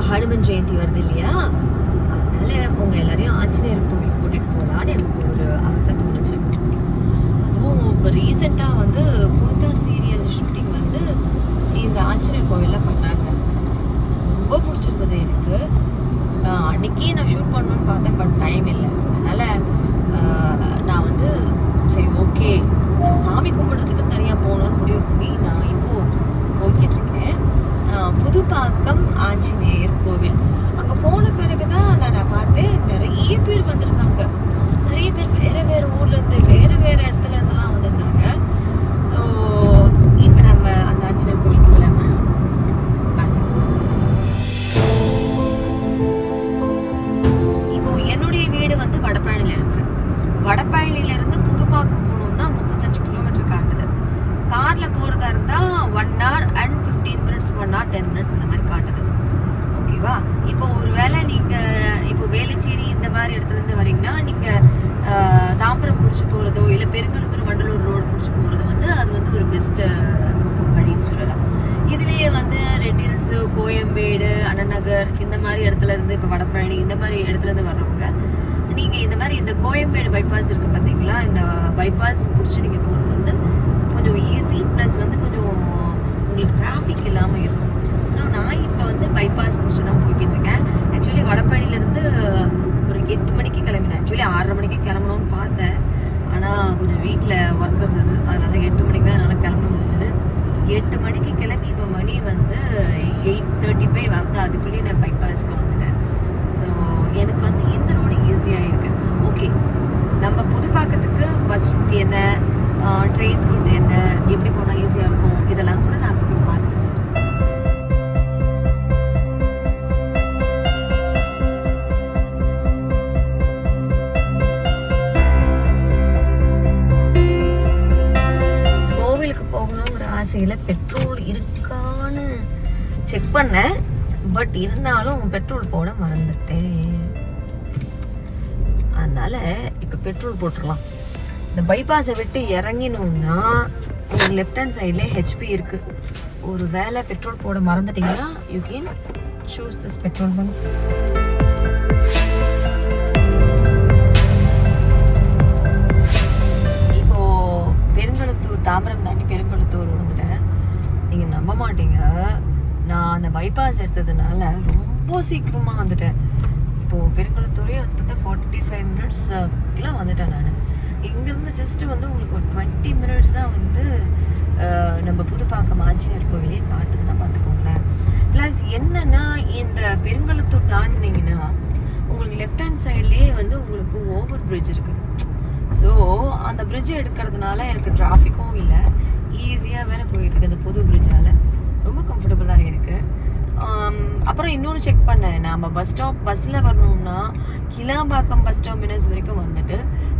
இப்போ ஹனுமன் ஜெயந்தி வருது இல்லையா? அதனால அவங்க எல்லாரையும் ஆஞ்சநேயர் கோவில் கூட்டிட்டு போகலான்னு எனக்கு ஒரு ஆசை தோணுச்சு. அதுவும் இப்போ ரீசெண்டாக வந்து புனிதா சீரியல் ஷூட்டிங் வந்து இந்த ஆஞ்சநேயர் கோவிலில் பண்ணாங்க. ரொம்ப பிடிச்சிருந்தது எனக்கு. அன்னைக்கே நான் ஷூட் பண்ணணும்னு பார்த்தேன் பட் டைம் இல்லை. பைபாஸ் இருக்கு பார்த்தீங்களா இந்த பைபாஸ் பிடிச்சி நீங்கள் போகிறது வந்து கொஞ்சம் ஈஸி ப்ளஸ் வந்து கொஞ்சம் உங்களுக்கு டிராஃபிக் இல்லாமல் இருக்கும். ஸோ நான் இப்போ வந்து பைபாஸ் பிடிச்சி தான் போய்கிட்டு இருக்கேன். ஆக்சுவலி வடபழனிலேருந்து ஒரு எட்டு மணிக்கு கிளம்பினேன். ஆக்சுவலி ஆறரை மணிக்கு கிளம்பணும்னு பார்த்தேன். ஆனால் கொஞ்சம் வீட்டில் ஒர்க் இருந்தது. அதனால் எட்டு மணிக்கு தான் என்னால் கிளம்ப முடிஞ்சது. எட்டு மணிக்கு கிளம்பி இப்போ மணி வந்து எயிட் தேர்ட்டி ஃபைவ் வந்து அதுக்குள்ளேயே நான் பைபாஸ்க்கு வந்துட்டேன். ஸோ எனக்கு வந்து இந்த ரோடு ஈஸியாக இருக்குது ஓகே நம்ம புதுப்பாக்கத்துக்கு பஸ் ரூட் என்ன ட்ரெயின் ரூட் என்ன எப்படி போனால் ஈஸியாக இருக்கும் இதெல்லாம் கூட நான் போய் பார்த்துட்டு சொல்கிறேன் கோவிலுக்கு போகணுங்கிற ஆசையில் பெட்ரோல் இருக்கான்னு செக் பண்ணேன். பட் இருந்தாலும் பெட்ரோல் போட மறந்துட்டேன். அதனால பெட்ரோல் போட்டுடலாம் இந்த பைபாஸை விட்டு இறங்கினோம்னா ஒரு லெஃப்ட் ஹேண்ட் சைட்லேயே ஹெச்பி இருக்கு. ஒரு வேலை பெட்ரோல் போட மறந்துட்டீங்கன்னா you can choose this petrol bunk இப்போ பெருங்கழுத்தூர் தாம்பரம் தாண்டி பெருங்கழுத்தூர் வந்துட்டேன் நீங்கள் நம்ப மாட்டீங்க. நான் அந்த பைபாஸ் எடுத்ததுனால ரொம்ப சீக்கிரமாக வந்துட்டேன். இப்போது பெருங்கழுத்தூரே வந்து பார்த்தா ஃபார்ட்டி ஃபைவ் மினிட்ஸ்க்குலாம் வந்துட்டேன் நான். இங்கேருந்து ஜஸ்ட் வந்து உங்களுக்கு ஒரு டுவெண்ட்டி மினிட்ஸ் தான் வந்து நம்ம புதுப்பாக்கம் ஆஞ்சநேயர் கோவிலே காட்டுதுன்னா பார்த்துக்கோங்களேன். ப்ளஸ் என்னென்னா இந்த பெருங்கலத்தூர் தாண்டினீங்கன்னா உங்களுக்கு லெஃப்ட் ஹேண்ட் சைட்லேயே வந்து உங்களுக்கு ஓவர் பிரிட்ஜ் இருக்குது ஸோ அந்த பிரிட்ஜ் எடுக்கிறதுனால எனக்கு டிராஃபிக்கும் இல்லை. ஈஸியாக வேறு போயிட்டுருக்கு அந்த புது பிரிட்ஜால் ரொம்ப கம்ஃபர்டபுளாக இருக்குது அப்புறம் இன்னொன்று செக் பண்ணேன். நம்ம பஸ் ஸ்டாப் பஸ்ஸில் வரணும்னா கிளாம்பாக்கம் பஸ் டெர்மினஸ் வரைக்கும் வந்துட்டு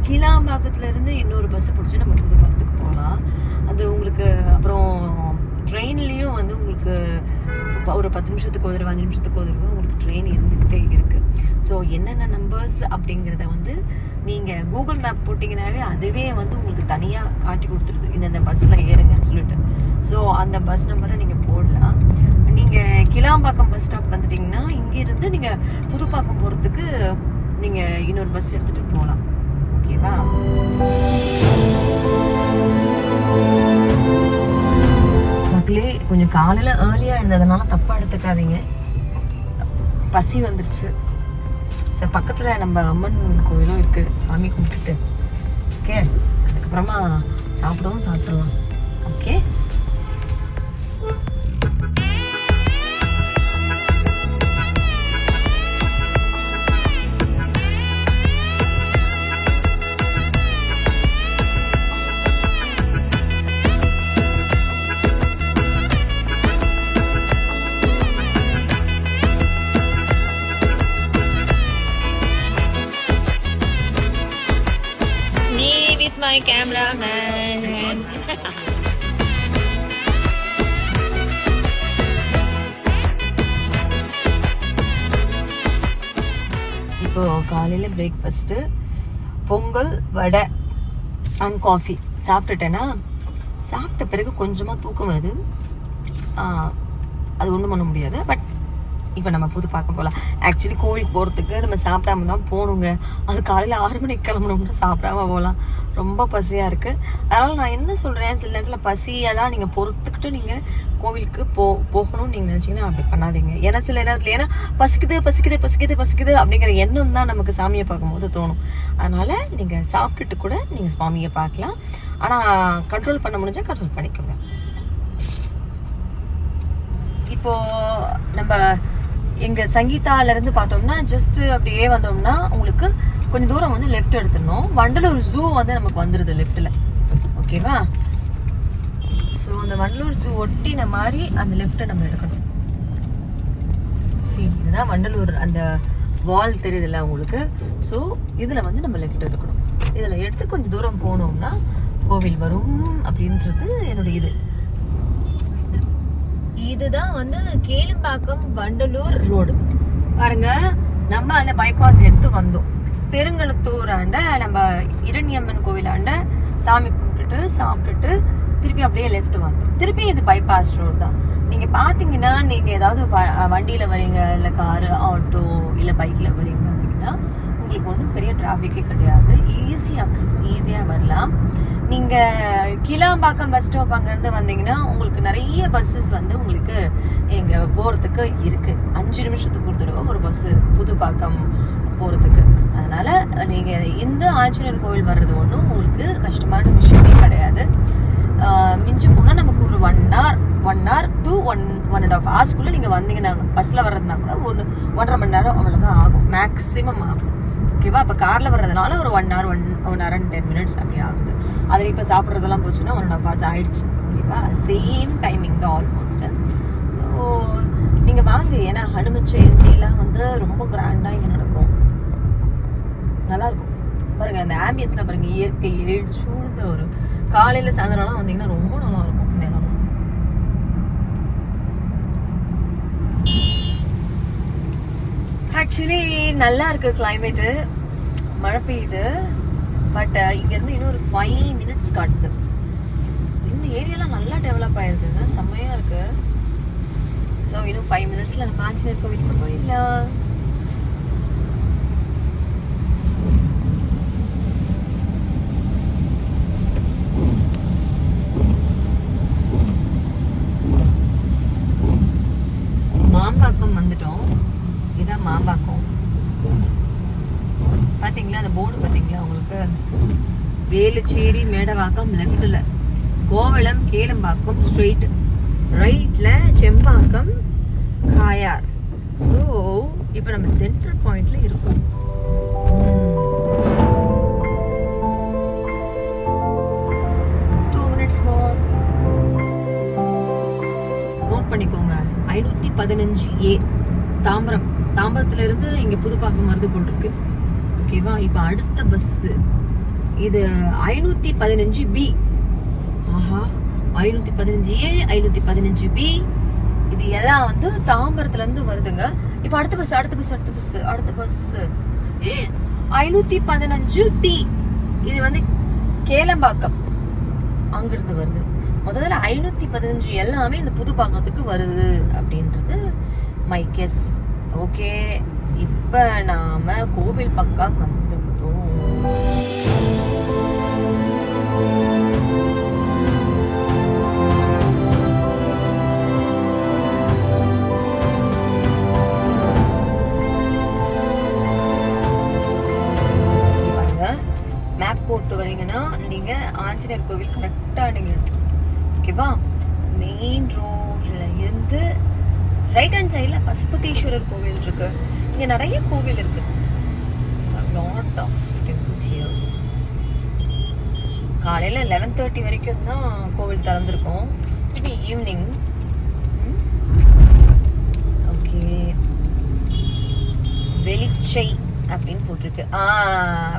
கிளாம்பாக்கத்துலேருந்து இன்னொரு பஸ்ஸை பிடிச்சி நம்ம புதுப்பாக்கத்துக்கு போகலாம் அது உங்களுக்கு அப்புறம் ட்ரெயின்லேயும் வந்து உங்களுக்கு ஒரு பத்து நிமிஷத்துக்கு ஒரு அஞ்சு நிமிஷத்துக்கு ஒரு தடவை உங்களுக்கு ட்ரெயின் இருந்துக்கிட்டே இருக்குது ஸோ என்னென்ன நம்பர்ஸ் அப்படிங்கிறத வந்து நீங்கள் கூகுள் மேப் போட்டிங்கனாவே அதுவே வந்து உங்களுக்கு தனியாக காட்டி கொடுத்துருது. இந்தந்த பஸ்ஸில் ஏறுங்கன்னு சொல்லிட்டு. ஸோ அந்த பஸ் நம்பரை நீங்கள் போடலாம். நீங்கள் கிளாம்பாக்கம் பஸ் ஸ்டாப் வந்துட்டிங்கன்னா இங்கேருந்து நீங்கள் புதுப்பாக்கம் போகிறதுக்கு நீங்கள் இன்னொரு பஸ் எடுத்துகிட்டு போகலாம் ஓகேவா மக்களே கொஞ்சம் காலையில் ஏர்லியாக இருந்ததுனால தப்பாக எடுத்துக்காதீங்க. பசி வந்துருச்சு. சரி பக்கத்தில் நம்ம அம்மன் கோயிலும் இருக்குது சாமி கும்பிட்டுட்டு. ஓகே அதுக்கப்புறமா சாப்பிடவும் சாப்பிட்ருவோம் ஓகே கேமராமேன் இப்போ காலையில் breakfast pongal vada and coffee சாப்பிட்டுட்டேன்னா சாப்பிட்ட பிறகு கொஞ்சமாக தூக்கம் வருது. அது ஒன்றும் பண்ண முடியாது. பட் இப்போ நம்ம புது பார்க்க போகலாம் ஆக்சுவலி கோவிலுக்கு போகிறதுக்கு நம்ம சாப்பிடாம தான் போகணுங்க அது காலையில் ஆறு மணிக்கு கிளம்பணும்னா சாப்பிடாம போகலாம் ரொம்ப பசியாக இருக்குது அதனால் நான் என்ன சொல்கிறேன் சில நேரத்தில் பசியெல்லாம் நீங்கள் பொறுத்துக்கிட்டு நீங்கள் கோவிலுக்கு போ போகணும்னு நீங்கள் நினச்சிங்கன்னா அப்படி பண்ணாதீங்க. ஏன்னா சில நேரத்தில் ஏன்னா பசிக்குது பசிக்குது பசிக்குது பசிக்குது அப்படிங்கிற எண்ணம் தான் நமக்கு சாமியை பார்க்கும்போது தோணும். அதனால் நீங்கள் சாப்பிட்டுட்டு கூட நீங்கள் சுவாமியை பார்க்கலாம். ஆனால் கண்ட்ரோல் பண்ண முடிஞ்சால் கண்ட்ரோல் பண்ணிக்கோங்க. இப்போ நம்ம எங்கள் சங்கீதாலேருந்து பார்த்தோம்னா ஜஸ்ட்டு அப்படியே வந்தோம்னா உங்களுக்கு கொஞ்சம் தூரம் வந்து லெஃப்ட் எடுத்துடணும். வண்டலூர் ஜூ வந்து நமக்கு வந்துடுது லெஃப்ட்டில் ஓகேவா ஸோ அந்த வண்டலூர் ஜூ ஒட்டின மாதிரி அந்த லெஃப்ட்டை நம்ம எடுக்கணும். சரி இதுதான் வண்டலூர் அந்த வால் தெரியுதுல்ல உங்களுக்கு. ஸோ இதில் வந்து நம்ம லெஃப்ட் எடுக்கணும். இதில் எடுத்து கொஞ்சம் தூரம் போனோம்னா கோவில் வரும் அப்படின்றது என்னுடைய இது. இதுதான் வந்து கேளும்பாக்கம் வண்டலூர் ரோடு. பாருங்க நம்ம அந்த பைபாஸ் எடுத்து வந்தோம். பெருங்கலத்தூர் ஆண்ட நம்ம இரணியம்மன் கோவிலாண்ட சாமி கும்பிட்டுட்டு சாப்பிட்டுட்டு திருப்பி அப்படியே லெஃப்ட் வந்தோம். திருப்பி இது பைபாஸ் ரோடு தான். நீங்க பாத்தீங்கன்னா நீங்க ஏதாவது வ- வண்டியில வரீங்க இல்ல காரு ஆட்டோ இல்ல பைக்ல வரீங்க உங்களுக்கு ஒன்றும் பெரிய டிராஃபிக்கே கிடையாது. ஈஸியாக ஈஸியாக வரலாம். நீங்கள் கிளாம்பாக்கம் பஸ் ஸ்டாப் அங்கேருந்து வந்தீங்கன்னா உங்களுக்கு நிறைய பஸ்ஸஸ் வந்து உங்களுக்கு இங்கே போகிறதுக்கு இருக்குது அஞ்சு நிமிஷத்துக்கு ஒரு தடவை ஒரு பஸ்ஸு புதுப்பாக்கம் போகிறதுக்கு அதனால் நீங்கள் இந்த ஆஞ்சநேயர் கோவில் வர்றது ஒன்றும் உங்களுக்கு கஷ்டமான விஷயமே கிடையாது. மிஞ்சி போனால் நமக்கு ஒரு one hour one hour two one one and half ஹவர்ஸ்க்குள்ளே நீங்கள் வந்தீங்கன்னா பஸ்ஸில் வர்றதுனா கூட ஒன்று ஒன்றரை மணி நேரம் அவ்வளோதான் ஆகும். மேக்ஸிமம் ஆகும். ஓகேவா அப்போ காரில் வர்றதுனால ஒரு one hour one one hour and ten minutes அப்படி ஆகுது. அதில் இப்போ சாப்பிட்றதெல்லாம் போச்சுன்னா ஒன் அண்ட் ஆஃப் ஹவர்ஸ் ஆயிடுச்சு. ஓகேவா சேம் டைமிங் தான் ஆல்மோஸ்ட் ஸோ நீங்கள் வாங்க. ஏன்னா ஹனும ஜெயந்திலாம் வந்து ரொம்ப கிராண்டாக இங்கே நடக்கும். நல்லாயிருக்கும் பாருங்கள் அந்த ஆம்பியன்ஸ்லாம் பாருங்கள் இயற்கை எழில் சூழ்ந்த ஒரு காலையில் சாயந்தரம்லாம் வந்தீங்கன்னா ரொம்ப நல்லாயிருக்கும் இருக்கும் இந்த இடம்லாம் ஆக்சுவலி நல்லா இருக்கு கிளைமேட்டு மழை பெய்யுது. பட் இங்கேருந்து இன்னும் ஒரு ஃபைவ் மினிட்ஸ் காட்டுது. இந்த ஏரியாலாம் நல்லா டெவலப் ஆயிருக்குங்க. செம்மையாக இருக்கு. ஸோ இன்னும் ஃபைவ் மினிட்ஸில் நம்ம ஆஞ்சநேயர் கோவிலுக்கு போயிடலாம் மாம்பாக்கம் வந்துட்டோம் இதான் மாம்பாக்கம் பாத்தீங்களா அந்த போர்டு பாத்தீங்களா உங்களுக்கு வேலுச்சேரி மேடவாக்கம் லெஃப்டில் கோவளம் கேளம்பாக்கம் ஸ்ட்ரெயிட் ரைட்டில் செம்பாக்கம் காயார். ஸோ இப்போ நம்ம சென்ட்ரல் பாயிண்டில் இருக்கோம். டூ மினிட்ஸ் மோர் நோட் பண்ணிக்கோங்க. ஐநூத்தி பதினஞ்சு ஏ தாம்பரம். தாம்பரத்துல இருந்து இங்க புதுப்பாக்கம் மருந்து கொண்டிருக்கு ஓகேவா இப்போ அடுத்த பஸ் இது ஐநூத்தி பதினஞ்சு பி ஆஹா ஐநூத்தி பதினஞ்சு ஏ ஐநூத்தி பதினஞ்சு பி இது எல்லாம் வந்து தாம்பரத்துல இருந்து வருதுங்க. இப்போ அடுத்த பஸ் அடுத்த பஸ் அடுத்த பஸ் அடுத்த பஸ் ஐநூத்தி பதினஞ்சு டி இது வந்து கேளம்பாக்கம் அங்கிருந்து வருது. முதல்ல ஐநூத்தி பதினஞ்சு எல்லாமே இந்த புதுப்பாக்கத்துக்கு வருது அப்படின்றது மை கெஸ் ஓகே இப்ப நாம கோவில் பக்கம் வந்துட்டோம். மேப் போட்டு வரீங்கன்னா நீங்கள் ஆஞ்சநேயர் கோவில் கரெக்டாக நீங்க எடுத்துக்கணும். ஓகேவா மெயின் ரோட்ல இருந்து ரைட் ஹேண்ட் சைடில் பசுபதீஸ்வரர் கோவில் இருக்குது இங்கே நிறைய கோவில் இருக்குது லாட் ஆஃப் டெம்பிள்ஸ் ஹியர் காலையில் லெவன் தேர்ட்டி வரைக்கும் தான் கோவில் திறந்துருக்கோம். திருப்பி ஈவினிங் ஓகே வெளிச்சை அப்படின்னு போட்டிருக்கு. ஆ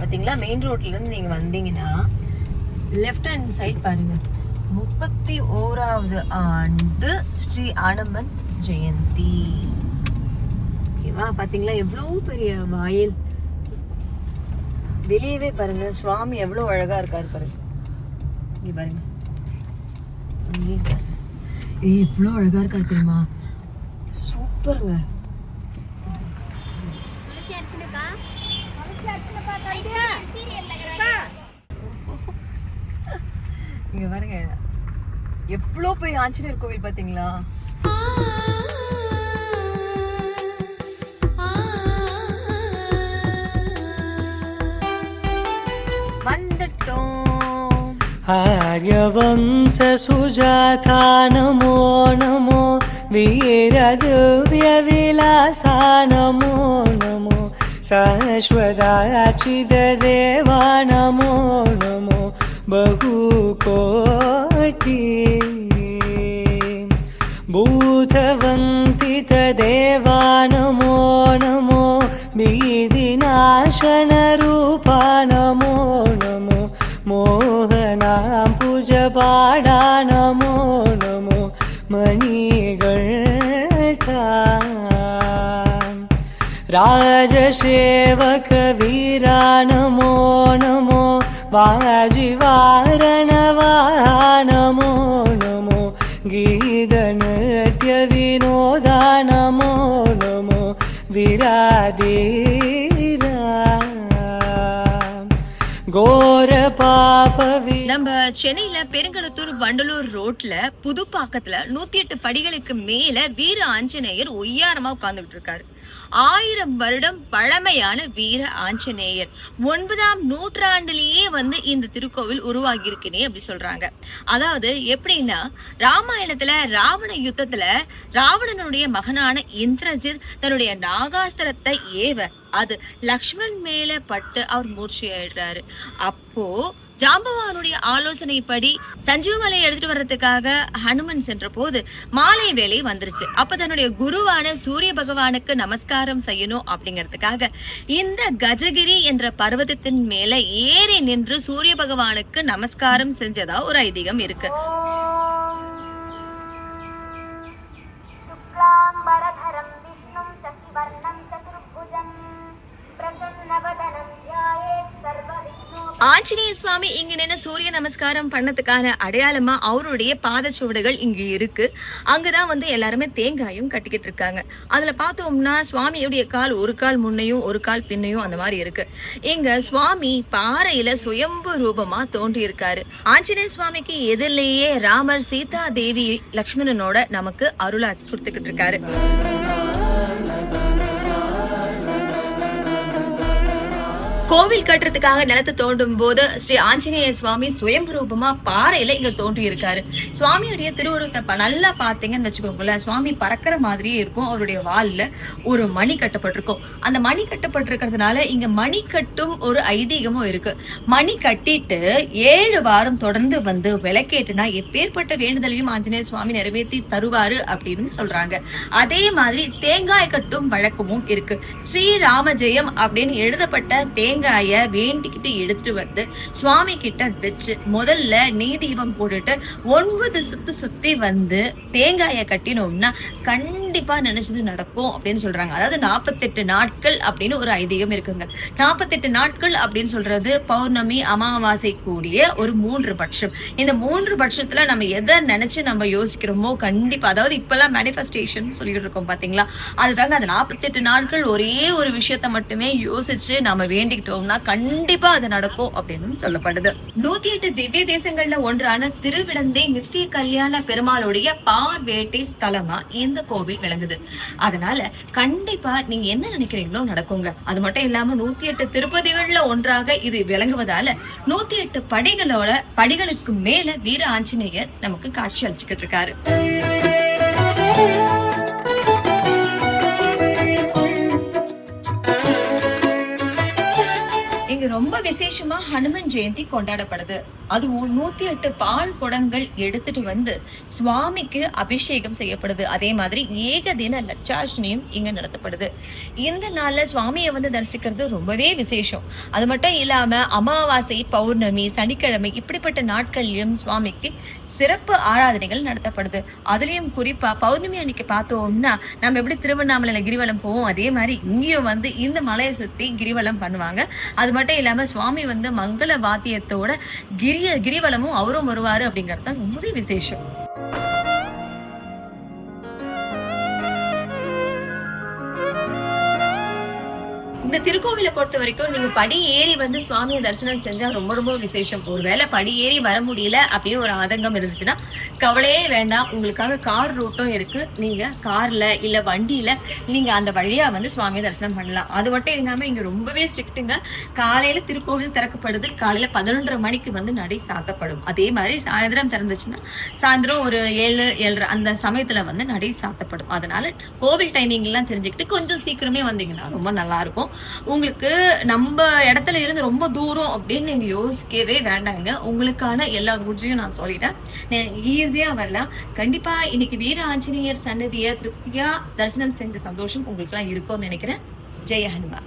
பார்த்தீங்களா மெயின் ரோட்லேருந்து நீங்கள் வந்தீங்கன்னா லெஃப்ட் ஹேண்ட் சைட் பாருங்கள் முப்பத்தி ஓராவது ஆண்டு ஸ்ரீ அனுமந்த் ஜெயந்தி. ஓகேவா பார்த்தீங்களா எவ்வளோ பெரிய வாயில். வெளியவே பாருங்க. சுவாமி எவ்வளோ அழகாக இருக்காரு பாருங்க. இங்கே பாருங்க. ஏய் இவ்வளோ அழகாக இருக்கா தெரியுமா? சூப்பருங்க. இங்க பாருங்க. எவ்வளோ பெரிய ஆஞ்சநேயர் கோவில் பார்த்தீங்களா आर्यवंशसुजाता नमो नमो वीरदिव्यविलासा नमो नमो शाश्वदाचिददेवा नमो नमो बहुकोटि भूतवन्ति तदेवा नमो नमो बीदिनाशनरूपा नमो नमो मोहनां पूजपाडा नमो नमो मणिगर्का राजसेवकवीरा नमो नमो वाजिवारणवा नमो नमो गीतनृत्यविनोदा नमो नमो विराधीरा நம்ம சென்னையில பெருங்கலத்தூர் வண்டலூர் ரோட்ல புதுப்பாக்கத்துல நூத்தி எட்டு படிகளுக்கு மேல வீர ஆஞ்சநேயர் ஒய்யாரமா உட்கார்ந்துகிட்டு இருக்காரு. ஆயிரம் வருடம் பழமையான வீர ஆஞ்சநேயர். ஒன்பதாம் நூற்றாண்டிலேயே வந்து இந்த திருக்கோவில் உருவாகியிருக்குனே அப்படி சொல்றாங்க. அதாவது எப்படின்னா ராமாயணத்துல ராவண யுத்தத்துல ராவணனுடைய மகனான இந்திரஜித் தன்னுடைய நாகாஸ்திரத்தை ஏவ அது லக்ஷ்மண் மேல பட்டு அவர் மூர்ச்சியாயிடுறாரு. அப்போ ஜாம்பவானுடைய ஆலோசனைப்படி சஞ்சீவமலை எடுத்துட்டு வர்றதுக்காக ஹனுமன் சென்ற போது மாலை வேலை வந்துருச்சு. அப்ப தன்னுடைய குருவான சூரிய பகவானுக்கு நமஸ்காரம் செய்யணும் அப்படிங்கிறதுக்காக இந்த கஜகிரி என்ற பர்வதத்தின் மேல ஏறி நின்று சூரிய பகவானுக்கு நமஸ்காரம் செஞ்சதா ஒரு ஐதீகம் இருக்கு. ஆஞ்சநேய சுவாமி இங்க நின்று சூரிய நமஸ்காரம் பண்ணதுக்கான அடையாளமா அவருடைய பாதச்சுவடுகள் இங்க இருக்கு. அங்கதான் வந்து எல்லாருமே தேங்காயும் கட்டிக்கிட்டு இருக்காங்க. அதுல பார்த்தோம்னா சுவாமியுடைய கால் ஒரு கால் முன்னையும் ஒரு கால் பின்னையும் அந்த மாதிரி இருக்கு. இங்க சுவாமி பாறையில சுயம்பு ரூபமா தோன்றி இருக்காரு ஆஞ்சநேய சுவாமிக்கு எதிரிலேயே ராமர் சீதா தேவி லக்ஷ்மணனோட நமக்கு அருளாசி கொடுத்துக்கிட்டு இருக்காரு. கோவில் கட்டுறதுக்காக நிலத்தை தோண்டும் போது ஸ்ரீ ஆஞ்சநேய சுவாமி சுயம்பரூபமா பாறையில இங்க தோன்றி இருக்காரு சுவாமியுடைய திருவுருவத்தை நல்லா பாத்தீங்கன்னு வச்சுக்கோங்களேன். சுவாமி பறக்கிற மாதிரியே இருக்கும். அவருடைய வால்ல ஒரு மணி கட்டப்பட்டிருக்கும். அந்த மணி கட்டப்பட்டிருக்கிறதுனால இங்க மணி கட்டும் ஒரு ஐதீகமும் இருக்கு. மணி கட்டிட்டு ஏழு வாரம் தொடர்ந்து வந்து விளக்கேட்டுனா எப்பேற்பட்ட வேண்டுதலையும் ஆஞ்சநேய சுவாமி நிறைவேற்றி தருவாரு அப்படின்னு சொல்றாங்க. அதே மாதிரி தேங்காய் கட்டும் வழக்கமும் இருக்கு. ஸ்ரீராம ஜெயம் அப்படின்னு எழுதப்பட்ட தேங்காய் வேண்டிக்கிட்டு எடுத்துட்டு வந்து சுவாமி கிட்ட வச்சு முதல்ல நெய் தீபம் போட்டுட்டு ஒன்பது சுத்து சுத்தி வந்து தேங்காய கட்டினோம்னா கண்டிப்பா நினைச்சது நடக்கும் அப்படின்னு சொல்றாங்க. அதாவது நாற்பத்தெட்டு நாட்கள் அப்படின்னு ஒரு ஐதீகம் இருக்குங்க. நாற்பத்தெட்டு நாட்கள் அப்படின்னு சொல்றது பௌர்ணமி அமாவாசை கூடிய ஒரு மூன்று பட்சம். இந்த மூன்று பட்சத்துல நம்ம எதை நினைச்சு நம்ம யோசிக்கிறோமோ கண்டிப்பா அதாவது இப்பெல்லாம் மேனிஃபெஸ்டேஷன் சொல்லிட்டு இருக்கோம் பாத்தீங்களா? அதுதாங்க அந்த நாற்பத்தெட்டு நாட்கள் ஒரே ஒரு விஷயத்த மட்டுமே யோசிச்சு நம்ம வேண்டிக்கிட்டு வேண்டிக்கிட்டோம்னா கண்டிப்பா அது நடக்கும் அப்படின்னு சொல்லப்படுது. நூத்தி எட்டு திவ்ய தேசங்கள்ல ஒன்றான திருவிடந்தை நித்திய கல்யாண பெருமாளுடைய பார்வேட்டை ஸ்தலமா இந்த கோவில் விளங்குது. அதனால கண்டிப்பா நீங்க என்ன நினைக்கிறீங்களோ நடக்குங்க. அது மட்டும் இல்லாம நூத்தி எட்டு திருப்பதிகள்ல ஒன்றாக இது விளங்குவதால நூத்தி எட்டு படிகளோட படிகளுக்கு மேல வீர ஆஞ்சநேயர் நமக்கு காட்சி அளிச்சுக்கிட்டு இருக்காரு. ரொம்ப விசேஷமா ஹனுமன் ஜெயந்தி கொண்டாடப்படுது. அதுவும் நூத்தி எட்டு பால் குடங்கள் எடுத்துட்டு வந்து சுவாமிக்கு அபிஷேகம் செய்யப்படுது. அதே மாதிரி ஏகதின லட்சாஷ்னியும் இங்க நடத்தப்படுது. இந்த நாள்ல சுவாமியை வந்து தரிசிக்கிறது ரொம்பவே விசேஷம். அது மட்டும் இல்லாம அமாவாசை பௌர்ணமி சனிக்கிழமை இப்படிப்பட்ட நாட்கள்லயும் சுவாமிக்கு சிறப்பு ஆராதனைகள் நடத்தப்படுது. அதுலயும் குறிப்பா பௌர்ணமி அன்னைக்கு பார்த்தோம்னா நம்ம எப்படி திருவண்ணாமலையில கிரிவலம் போவோம் அதே மாதிரி இங்கேயும் வந்து இந்த மலையை சுத்தி கிரிவலம் பண்ணுவாங்க. அது மட்டும் இல்லாம சுவாமி வந்து மங்கள வாத்தியத்தோட கிரிய கிரிவலமும் அவரும் வருவாரு அப்படிங்கறது தான் ரொம்பவே விசேஷம். இந்த திருக்கோவிலை பொறுத்த வரைக்கும் நீங்க படி ஏறி வந்து சுவாமியை தரிசனம் செஞ்சா ரொம்ப ரொம்ப விசேஷம். ஒருவேளை படி ஏறி வர முடியல அப்படின்னு ஒரு ஆதங்கம் இருந்துச்சுன்னா கவலையே வேண்டாம். உங்களுக்காக கார் ரூட்டும் இருக்கு. நீங்க கார்ல இல்ல வண்டியில நீங்க அந்த வழியா வந்து சுவாமியை தரிசனம் பண்ணலாம். அது மட்டும் இல்லாம இங்க ரொம்பவே ஸ்ட்ரிக்ட்டுங்க. காலையில திருக்கோவில் திறக்கப்படுது. காலையில பதினொன்றரை மணிக்கு வந்து நடை சாத்தப்படும். அதே மாதிரி சாயந்தரம் திறந்துச்சுன்னா சாயந்தரம் ஒரு ஏழு ஏழரை அந்த சமயத்துல வந்து நடை சாத்தப்படும். அதனால கோவில் டைமிங் எல்லாம் தெரிஞ்சுக்கிட்டு கொஞ்சம் சீக்கிரமே வந்தீங்கன்னா ரொம்ப நல்லா இருக்கும். உங்களுக்கு நம்ம இடத்துல இருந்து ரொம்ப தூரம் அப்படின்னு நீங்க யோசிக்கவே வேண்டாங்க. உங்களுக்கான எல்லா ரூட்ஸையும் நான் சொல்லிட்டேன். ஈஸியா வரலாம். கண்டிப்பா இன்னைக்கு வீர ஆஞ்சநேயர் சன்னதியை திருப்தியா தரிசனம் செஞ்ச சந்தோஷம் உங்களுக்கு எல்லாம் இருக்கும்னு நினைக்கிறேன். ஜெய ஹனுமா